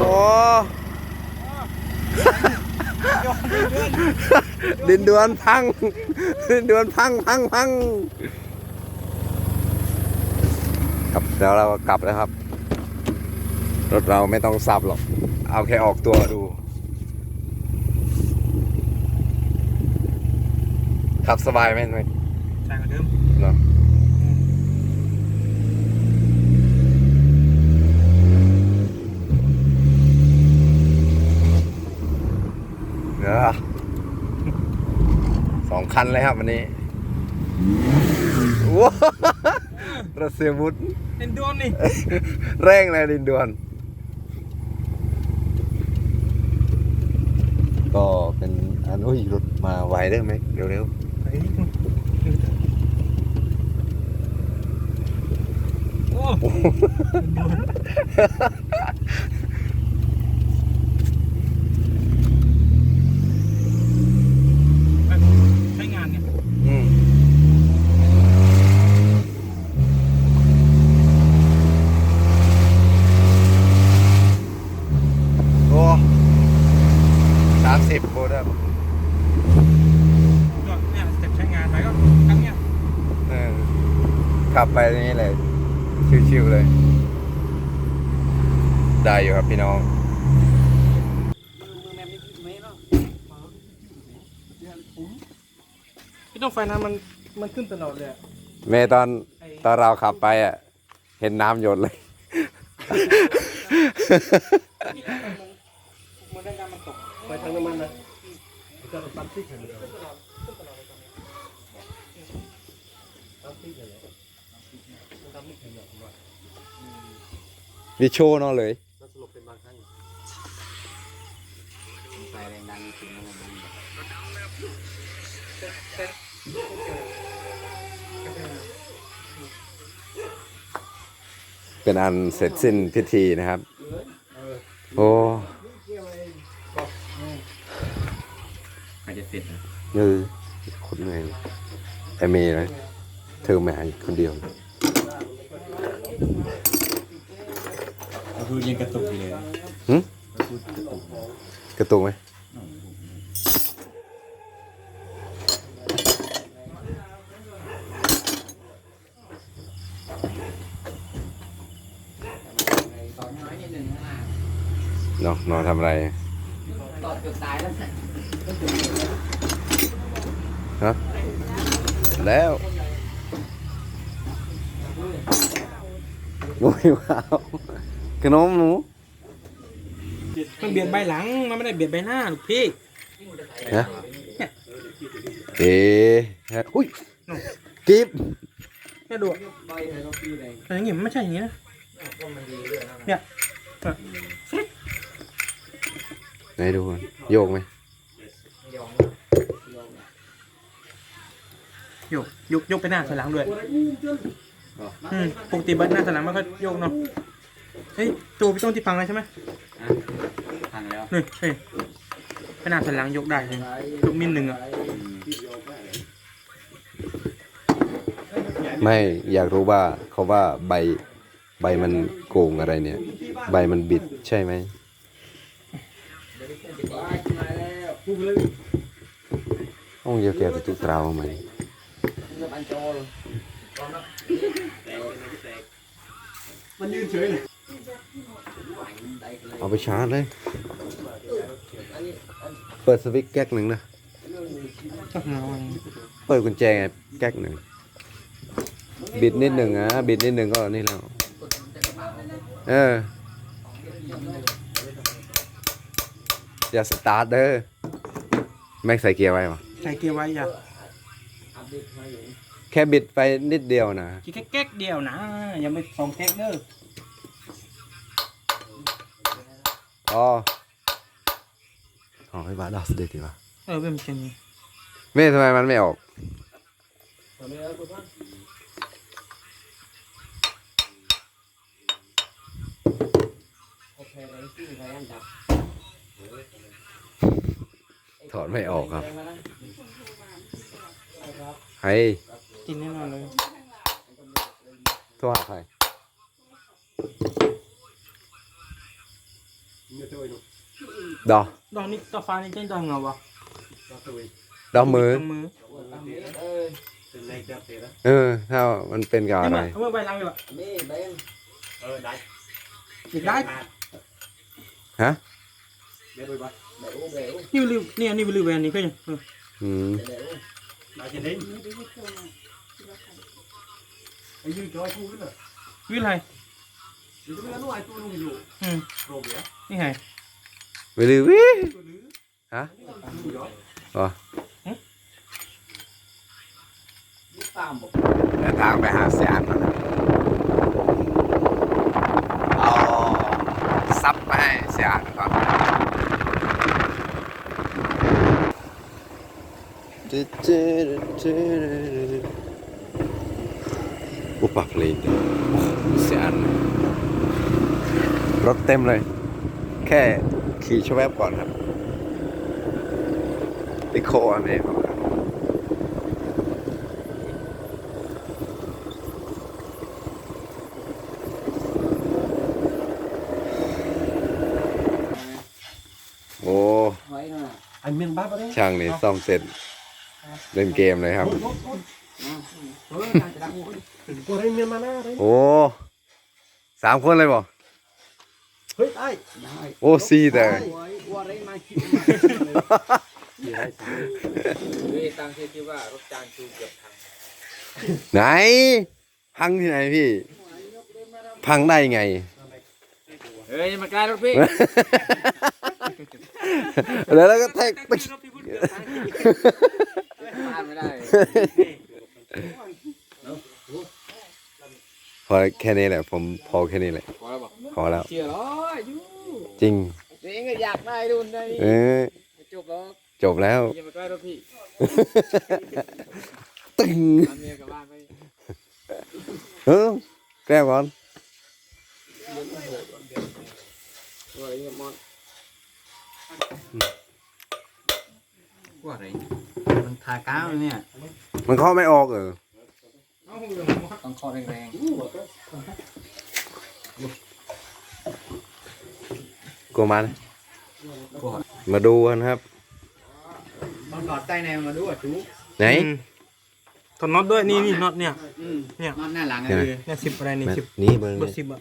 โอ้ดินดวนพัง ดินดวนพังพังพังครับแล้วเราก็กลับแล้วครับ รถเราไม่ต้องสับหรอก เอาแค่ออกตัวดู ขับสบายไหมไหมใช่กว่าเดิมเนาะเนอะสองคันเลยครับวันนี้ว้าวรัสเซียวุธเป็นดวงนี่แรงเลยดินดวน ก็เป็นอันอุ้ยรถมาไวได้ไหมเร็วไปโอ้ๆ โอ้โห ใช้งานไง อืมโอ้สามสิบโบได้ ก็เนี่ยสเต็ปใช้งานไปก็ครั้งเนี้ย เออ ขับไปนี่เลย ชิวๆเลย ได้อยู่ครับพี่น้องพี่ต้องไฟนั้นมันมันขึ้นตลอดเลยอะเมย์ตอนตอนเราขับไปอะ เห็นน้ำหยดเลย มันได้การมันตกไปทางน้ำมันนะจะปั๊มติ๊กเห็นเลยปั๊มติ๊กเห็ นเลยปั๊มติ๊กเห็นเลยผมว่าวิโชว์เนาะเลยมันสลบเป็นบางครั้งไฟแรงดันถึงแล้วมันเป็นอันเสร็จสิ้นพิธีนะครับ โอ้ใครจะเสร็จนะเออคนเหนื่อยเลยไอเมย์นะเธอแม่คนเดียว ก็คือยังกระตุกอยู่เลยหึก็คือกระตุกกระตุกไหมตอนน้อยนิดนึงนะเนาะนอนทำอะไรตอดเกือบตายแล้วนะฮะแล้ว โอ้ยว้าวขนมหนูมันเบียดใบหลัง มันไม่ได้เบียดใบหน้าลูกพี่ฮะเอ๊ะฮะอุ้ยกิฟแค่ดูอะแต่อย่างงี้มันไม่ใช่อย่างงี้นะเนี่ยอะฟลิกไหนดูก่อนโยกไหมโยกยกยกไปหน้าถอยหลังด้วย อืมปกติบัดหน้าถอยหลังมันก็โยกเนาะเฮ้ยตัวพี่ต้นที่พังเลยใช่ไหมอะพังแล้วนี่เฮ้ยไปหน้าถอยหลังยกได้เลยยกมินหนึ่งอะไม่อยากรู้ว่าเขาว่าใบใบมันโกงอะไรเนี่ย ใบมันบิดใช่ไหมห้องเดียวแกไปตุ๊กตราวไหม เอาไปชาร์จเลย เปิดสวิตช์แก๊กหนึ่งนะก็มาวันเปิดกุญแจไงแก๊กหนึ่ง บิดนิดหนึ่งอะ บิดนิดหนึ่งก็นี่แล้ว เออ อย่าสตาร์ทเด้อแม็กใส่เกียร์ไว้ปะใส่เกียร์ไว้อย่า แค่บิดไปนิดเดียวนะแค่แก๊กเดียวนะอย่าไปสองแก๊กเด้ออ๋ออ๋อให้บาดอสเดดีวะเออเป็นเช่นนี้เม่ทำไมมันไม่ออกโอเคเลยที่ใครอันดับถอดไม่ออกครับใคร กินแน่นอนเลยโทรหาใครดอดอกนี้ต่อฟ้านี่เจ้าดอกเงาวะดอมือดอกมือเออ ถ้ามันเป็นกับนี่อะไรมาเอามือใบลังดีกว่าเออได้อีกได้ฮะนี่วิลือนี่อันนี้วิลือแวนนี่ก็ยังเอออืม ได้จะได้ไอ้ยืนจอยพูดเลยวิลอะไรยืนไม่รู้ไอ้ตัวนึงอยู่อืมโรเบียนี่ไงไปเลยวิฮะอ๋อเดินทางไปหาเสียนแล้วนะเอาซับไปให้เสียนก่อน อุปกรณ์เสียนรถเต็มเลย แค่ขี่ชแวบก่อนครับไปโคอันนี้ก่อนครับโอ้ไอ้เมียนบ้าปะเนี่ยช่างนี่ซ่อมเสร็จ เล่นเกมเลยครับ ตัวไอ้เมียนมาหน้าเลยโอ้สามคนเลยบ่เฮ้ยไอ้โอ้สี่แต่ตั้งชื่อที่ว่ารถจานชูเกือบพังไหน พังที่ไหนพี่ พังได้ไง เฮ้ยมาใกล้รถพี่แล้วเราก็แท็กไปพลาดไม่ได้ พอแค่นี้แหละ ผมพอแค่นี้แหละ พอแล้วบอกพอแล้ว เชื่อร้อยอยู่จริง ตัวเองก็อยากได้รุ่นได้เออ จบแล้วจบแล้ว อย่ามาใกล้รถพี่ตึงทำเมียกลับบ้านไปเออแกล้งก่อนตัวอะไรเงี้ยมอนว่าอะไรมันทาก้าวเนี่ย มันเข้าไม่ออกเออ ต้องคอแรงกลัวมันๆกลัวมาดูกันครับต้องถอดใต้แนวมาด้วยจูไหนอืมถอดน็อตด้วยนี่นี่น็อตเนี่ยนอนหน้าหลังเห็นไหมเลยเนี่ยสิบอะไรนี่สิบนี่เบอร์เบอร์สิบอะ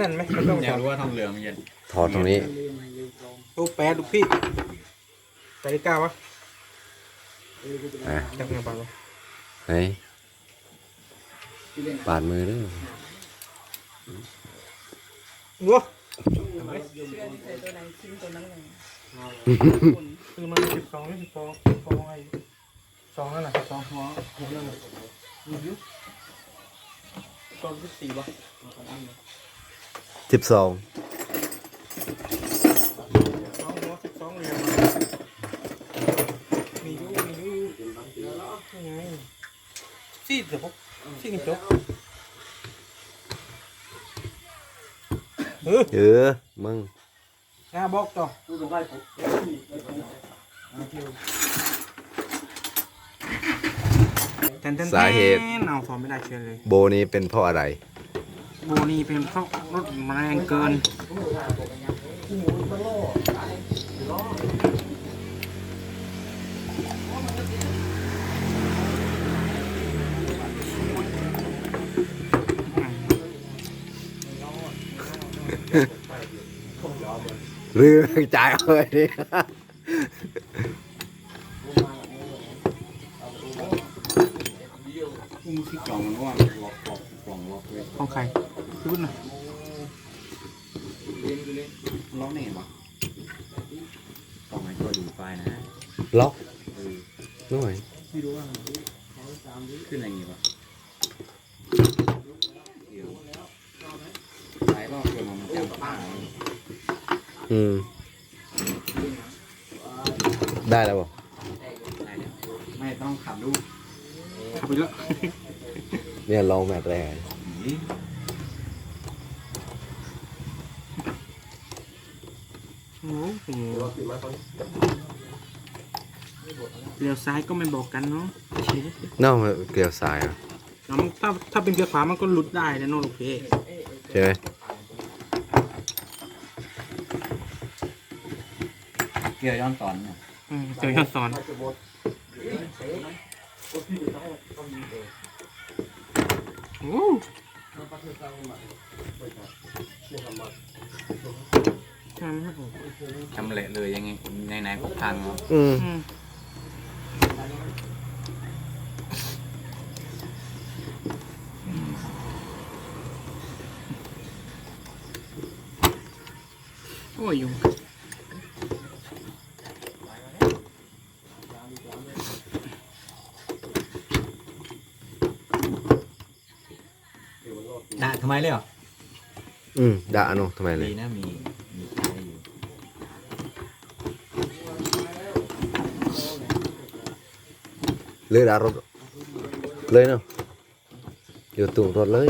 นั่นไหมมันต้องอยากรู้ว่าทองเหลืองมันเย็นถอดตรงนี้โอ้แปดลูกพี่ใส่ได้เก้าวะ อะจับเงินบาทวะไหนปาดมือด้วยวัวคือมันสิบสองสิบสองสิบสองไอ้สองนั่นแหละสองหัวหัวนั่นแหละสองสิบสี่วะสิบสอง สองหัวสิบสองเหรียญมีอยู่มีอยู่นี่ไง สี่เดี๋ยวพวกสี่กินจบเออเออมึงหน้าบอกต่อแทนแทนแทนสาเหตุ เอาสอนไม่ได้เชียวเลย โบนี้เป็นเพราะอะไร โบนี่เป็นเพราะรถมันแรงเกิน เรื่องจ่ายเอาเลยดิกล่องมันว่าล็อกกล่องกล่องล็อกเลยของใครพูดหน่อยล็อกแน่ปะกล่องไอ้ตัวดูไฟนะล็อกหน่อยขึ้นอะไรอย่างงี้ปะเดี๋ยวสายรอบเดี๋ยวมันจำป้า อืม ได้แล้วบ่ได้เนี่ยไม่ต้องขับดูขับไปแล้วเนี่ยลองแมตช์แรกนโอ้โหเลี้ยวซ้ายก็ไม่บอกกันเนาะเชี่ยนอกเกลียวสายอะแล้วมันถ้าถ้าเป็นเกียร์ขวามันก็หลุดได้นะโน้โอเคใช่ไหม กี่ยวย้อนสอนเนี่ยอืมเจอย้อนสอนโอ้ทำให้ผมทำเละเลยยังไงในไหนๆก็พังเนาะอืมอืมโอ้ยยุงด่าทำไมเลยเหรอ อืมด่าโนทำไมเลย ดีนะมีมีใช้อยู่เลือดารถ เลยเนาะอยู่ตุ่งรถเลย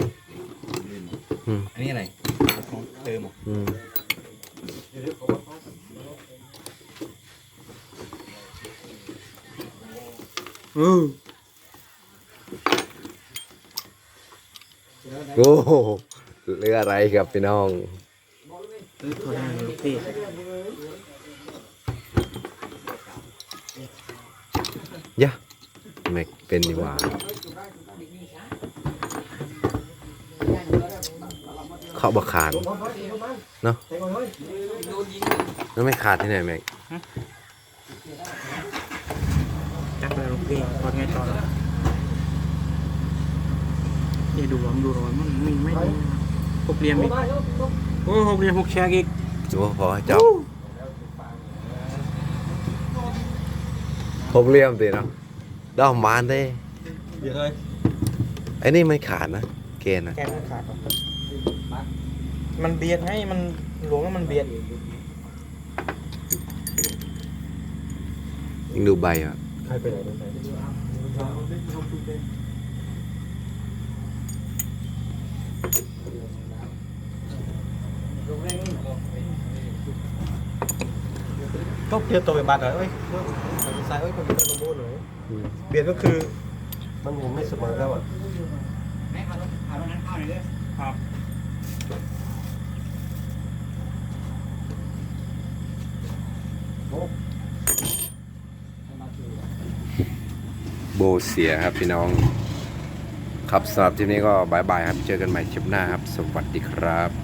อืม อันนี้อะไรของเติมเหรออืมเออ โอ้โหเรืออะไรครับพี่น้องเออถอได้เลยพี่ยะแม็กเป็นดีกว่าเขาบักขาดเนาะแล้วไม่ขาดที่ไหนแม็กจับเลยลูกพี่ถอไงต่อล่ะ เดี๋ยวดูร้อนดูร้อนมันมีไม่มีหกเหลี่ยมอีกโอ้หกเหลี่ยมหกแฉกอีกดูว่าพอให้จับผมเลี่ยมตีเนาะดอกมานได้เดี๋ยวเลยไอ้นี่ไม่ขาดนะ เกณฑ์นะแกมันขาดหรอมันเบียดให้มันหลวงแล้วมันเบียดยังดูใบอะใครไปไหนไปไหน ก็เปลี่ยนตัวเป็นบัตรเหรอเอ้ยสายเอ้ยคนเป็นตัวโบนหน่อยเปลี่ยนก็คือมันยังไม่เสมอแล้วอะแม่เอารถเอารถนั้นเข้าหน่อยเด้อครับโบเสียครับพี่น้อง ครับสำหรับทีนี้ก็บายบายครับ เจอกันใหม่คลิปหน้าครับ สวัสดีครับ